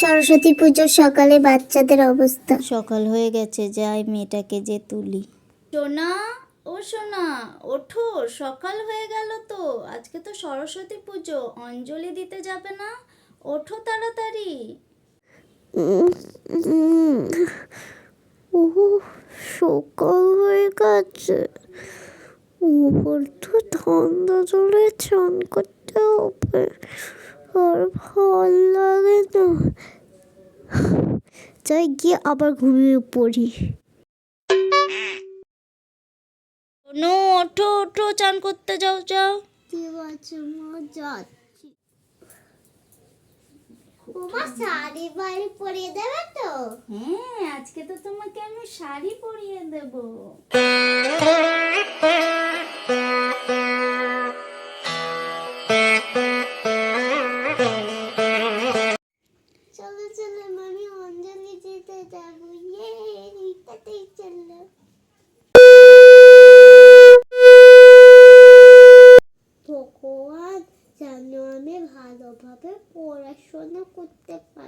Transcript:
সরস্বতী পুজোর সকালে বাচ্চাদের অবস্থা। সকাল হয়ে গেছে যাই মেয়েটাকে যে তুলি। সোনা ও সোনা ওঠো সকাল হয়ে গেল তো। আজকে তো সরস্বতী পুজো অঞ্জলি দিতে যাবে না? ওঠো তাড়াতাড়ি। ও সকাল হয়ে গেছে। ওপর তো ঠান্ডা জলে চান করতে হবে। আর ভালো লাগে না। যাই গিয়ে আবার ঘুমিয়ে পড়ি। সোনু ওঠো ওঠো চান করতে যাও যাও। ঠিক আছে মা যাচ্ছি তোমার শাড়ি বাড়ি পরিয়ে দেবে তো? হ্যাঁ আজকে তো তোমাকে আমি শাড়ি পরিয়ে দেব। যাব ইয়ে আমি ভালোভাবে পড়াশোনা করতে পারি